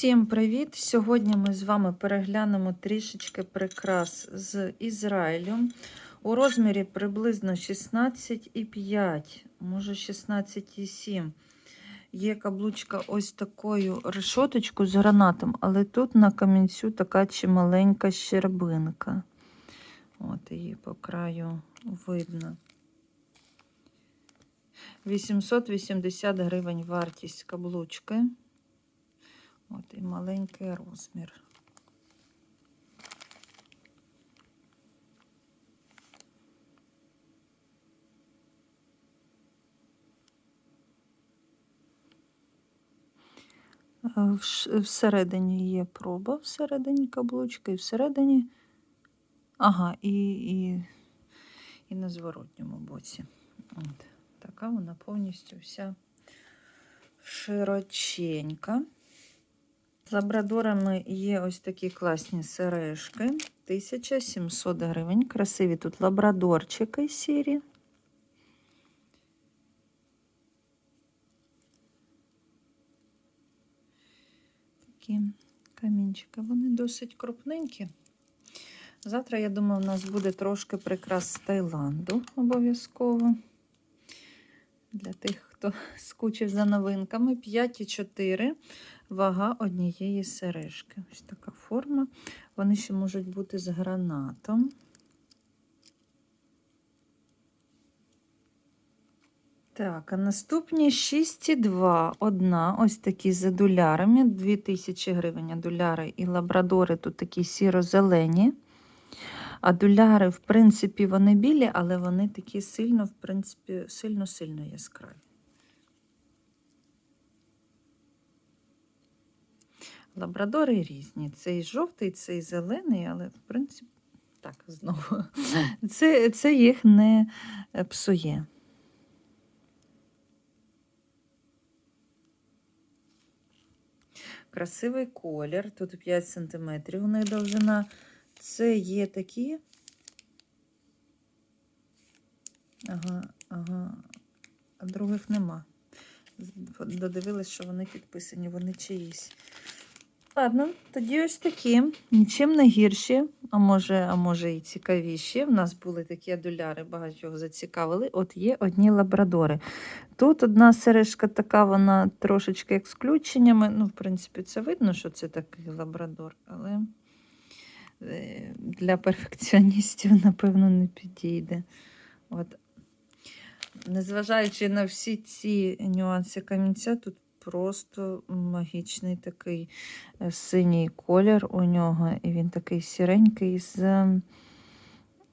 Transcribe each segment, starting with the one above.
Всім привіт! Сьогодні ми з вами переглянемо трішечки прикрас з Ізраїлю у розмірі приблизно 16,5, може 16,7. Є каблучка ось такою решоточкою з гранатом, але тут на камінцю така чималенька щербинка. От її по краю видно. 880 гривень вартість каблучки. От і маленький розмір. Е, Всередині є проба, всередині каблучки, і всередині. Ага, і, і, і на зворотньому боці. От. Така вона повністю вся широченька. Лабрадорами є ось такі класні сережки. 1700 гривень. Красиві тут лабрадорчики сірі. Такі камінчики. Вони досить крупненькі. Завтра, я думаю, у нас буде трошки прикрас з Таїланду обов'язково. Для тих, хто скучив за новинками. 5,4 вага однієї сережки. Ось така форма. Вони ще можуть бути з гранатом. Так, а наступні 6,2. Одна, ось такі з адулярами, 2000 гривень адуляри і лабрадори тут такі сіро-зелені. Адуляри, в принципі, вони білі, але вони такі сильно, в принципі, сильно-сильно яскраві. Лабрадори різні. Цей жовтий, цей зелений, але в принципі, так, знову. Це, це їх не е, псує. Красивий колір. Тут 5 см у них довжина. Це є такі. Ага, ага. А других нема. Додивилась, що вони підписані, вони чиїсь. Ладно, тоді ось такі. Нічим не гірші, а може, а може і цікавіші. У нас були такі адуляри, багатьох зацікавили. От є одні лабрадори. Тут одна сережка така, вона трошечки як з включеннями. Ну, в принципі, це видно, що це такий лабрадор, але е, для перфекціоністів, напевно, не підійде. От. Незважаючи на всі ці нюанси камінця, тут просто магічний такий е, синій колір у нього, і він такий сіренький з,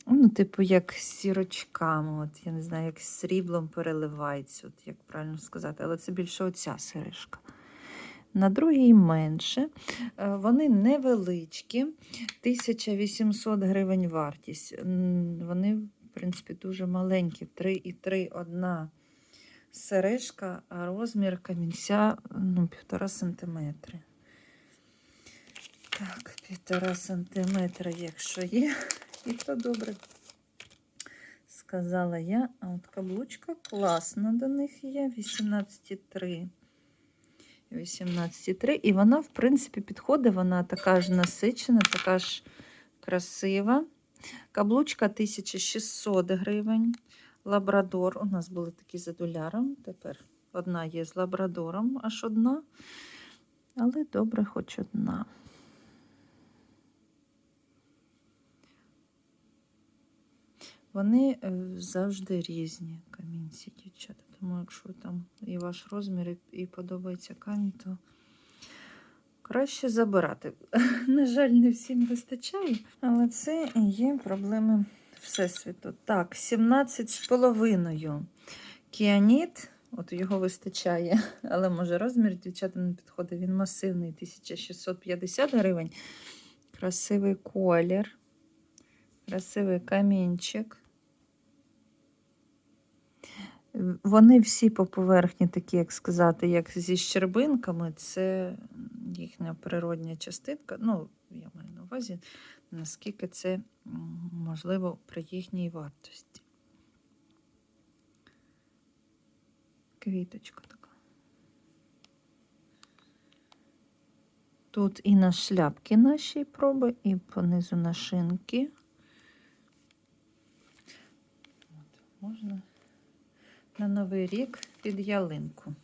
ну, типу, як сірочками. От, я не знаю, як сріблом переливається, от, як правильно сказати, але це більше оця сережка. На другій менше. Е, Вони невеличкі, 1800 гривень вартість. Вони, в принципі, дуже маленькі, 3,3 одна сережка, а розмір камінця ну, півтора сантиметри. Так, півтора сантиметра, якщо є, і то добре. Сказала я, а от каблучка класна до них є, 18,3. 18,3. І вона, в принципі, підходить, вона така ж насичена, така ж красива. Каблучка 1600 гривень. Лабрадор. У нас були такі з адуляром. Тепер одна є з лабрадором, аж одна. Але добре, хоч одна. Вони е, завжди різні камінці, дівчата. Тому якщо там і ваш розмір, і подобається камінь, то краще забирати. На жаль, не всім вистачає, але це і є проблеми Всесвіту. Так, 17 з половиною. Кіаніт, от його вистачає, але може розмір дівчатам не підходить. Він масивний, 1650 гривень. Красивий колір, красивий камінчик. Вони всі по поверхні такі, як сказати, як зі щербинками. Це їхня природня частинка. Ну, я маю на увазі, наскільки це можливо при їхній вартості. Квіточка така. Тут і на шляпки наші проби, і понизу на шинки. От, можна на Новий рік під ялинку.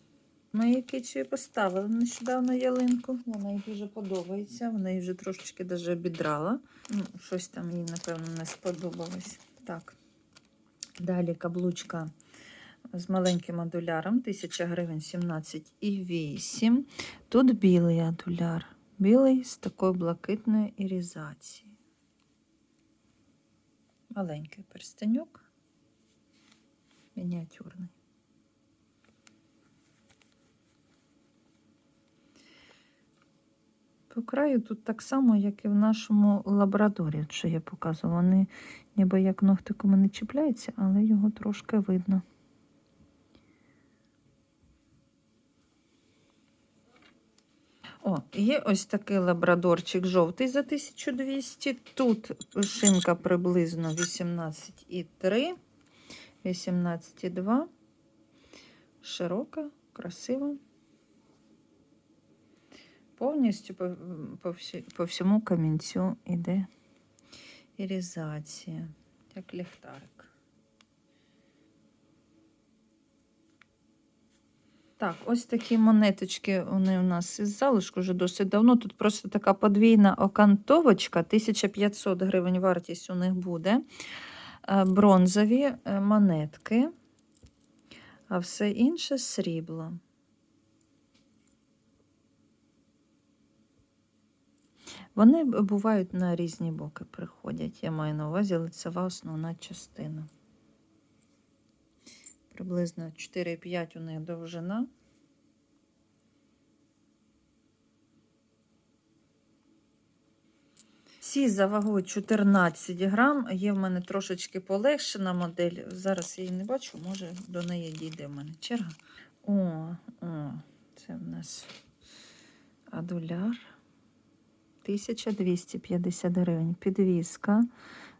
Ми її поставили нещодавно ялинку. Вона їй дуже подобається. Вона її вже трошечки даже обідрала. Ну, щось там їй, напевно, не сподобалось. Так. Далі каблучка з маленьким адуляром, 1000 гривень 17,8. Тут білий адуляр. Білий з такою блакитною ірізацією. Маленький перстеньок. Мініатюрний. По краю тут так само, як і в нашому лабрадорі, що я показувала. Вони ніби як ногтиком не чіпляються, але його трошки видно. О, є ось такий лабрадорчик жовтий за 1200. Тут шинка приблизно 18,3, 18,2. Широка, красива. Повністю по, по, всі, по всьому камінцю йде ірізація, як ліхтарик. Так, ось такі монеточки вони у нас із залишку вже досить давно. Тут просто така подвійна окантовочка, 1500 гривень вартість у них буде. Е, Бронзові е, монетки, а все інше срібло. Вони бувають на різні боки приходять. Я маю на увазі лицева основна частина. Приблизно 4,5 у них довжина. Ці за вагою 14 грам. Є в мене трошечки полегшена модель. Зараз я її не бачу, може до неї дійде в мене черга. О, о, це в нас адуляр. 1250 гривень. Підвіска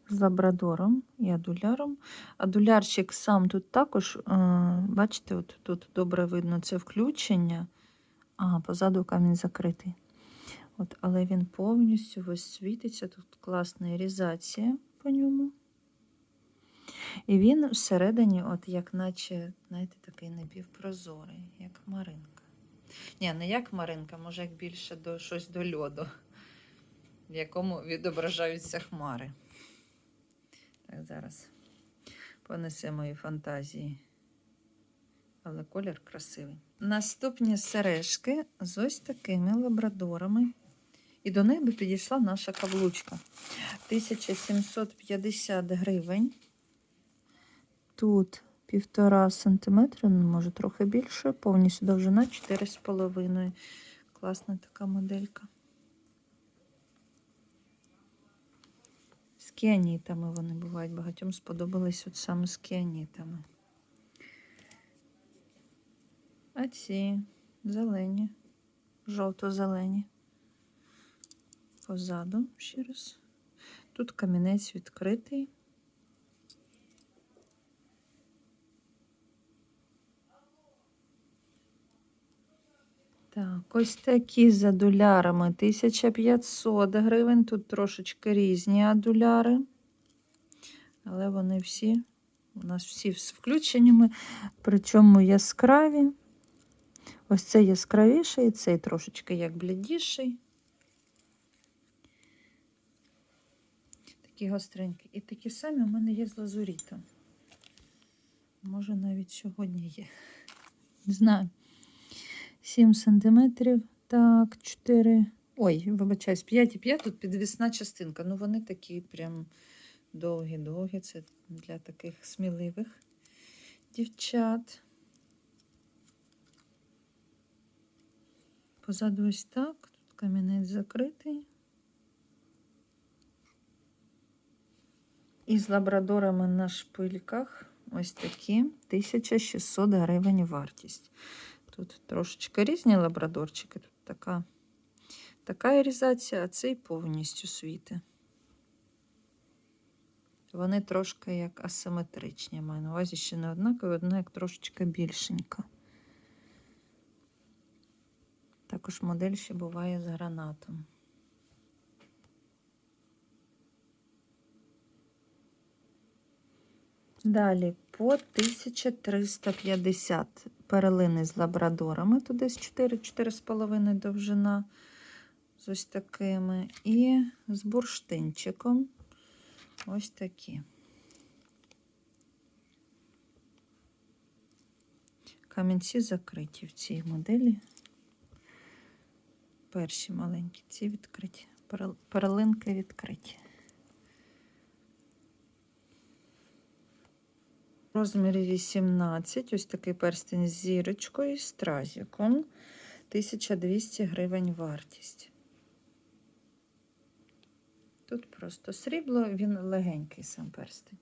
з лабрадором і адуляром. Адулярчик сам тут також, е, бачите, от тут добре видно це включення, а позаду камінь закритий. От, але він повністю весь світиться. Тут класна ірізація по ньому. І він всередині, от як наче, знаєте, такий напівпрозорий, як хмаринка. Ні, не як хмаринка, може, як більше до щось до льоду, в якому відображаються хмари. Так, зараз понесе мої фантазії. Але колір красивий. Наступні сережки з ось такими лабрадорами. І до би підійшла наша каблучка. 1750 гривень. Тут півтора сантиметра, ну, може трохи більше, повністю довжина 4,5. Класна така моделька. Кіанітами вони бувають. Багатьом сподобались от саме з кіанітами. А ці зелені, жовто-зелені. Позаду ще раз. Тут камінець відкритий. Так, ось такі з адулярами 1500 гривень. Тут трошечки різні адуляри. Але вони всі, у нас всі з включеннями, причому яскраві. Ось цей яскравіший, цей трошечки як блідіший. Такі гостренькі. І такі самі у мене є з лазурітом. Може, навіть сьогодні є. Не знаю. 7 сантиметрів. Так, 4. Ой, вибачаюсь, 5,5 тут підвісна частинка. Ну, вони такі прям довгі-довгі. Це для таких сміливих дівчат. Позаду ось так. Тут камінець закритий. І з лабрадорами на шпильках ось такі 1600 гривень вартість. Тут трошечки різні лабрадорчики. Тут така, така ірізація, а цей повністю світи. Вони трошки як асиметричні. Я маю на увазі ще не однакові, одна як трошечки більшенька. Також модель ще буває з гранатом. Далі по 1350 перлини з лабрадорами, тут десь 4-4,5 довжина з ось такими. І з бурштинчиком ось такі. Камінці закриті в цій моделі. Перші маленькі, ці відкриті. Перлинки відкриті. Розмірі 18. Ось такий перстень з зірочкою, з стразіком. 1200 гривень вартість. Тут просто срібло, він легенький сам перстень.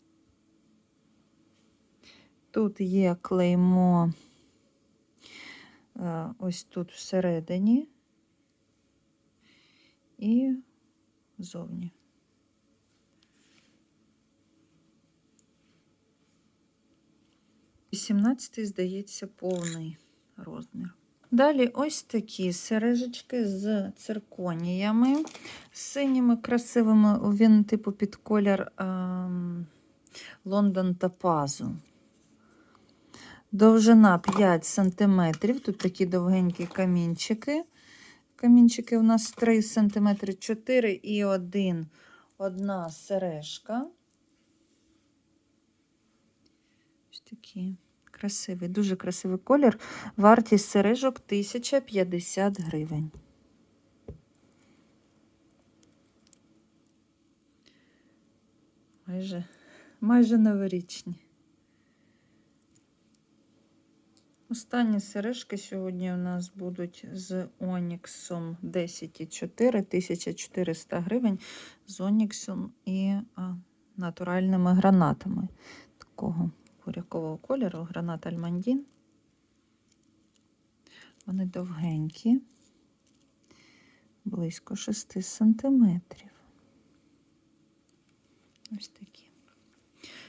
Тут є клеймо е, ось тут всередині і зовні. Вісімнадцятий, здається, повний розмір. Далі ось такі сережечки з цирконіями, з синіми красивими. Він, типу, під колір ем, Лондон Топазу. Довжина 5 см. Тут такі довгенькі камінчики. Камінчики у нас 3 см 4 і 1, одна сережка. Ось такі красивий, дуже красивий колір. Вартість сережок 1050 гривень. Майже, майже новорічні. Останні сережки сьогодні у нас будуть з Оніксом 10,4, 1400 гривень, з Оніксом і а, натуральними гранатами такого бурякового кольору, гранат Альмандін. Вони довгенькі, близько 6 сантиметрів. Ось такі.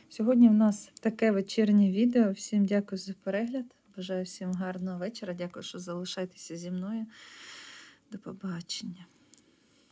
Сьогодні в нас таке вечірнє відео. Всім дякую за перегляд. Бажаю всім гарного вечора. Дякую, що залишаєтеся зі мною. До побачення.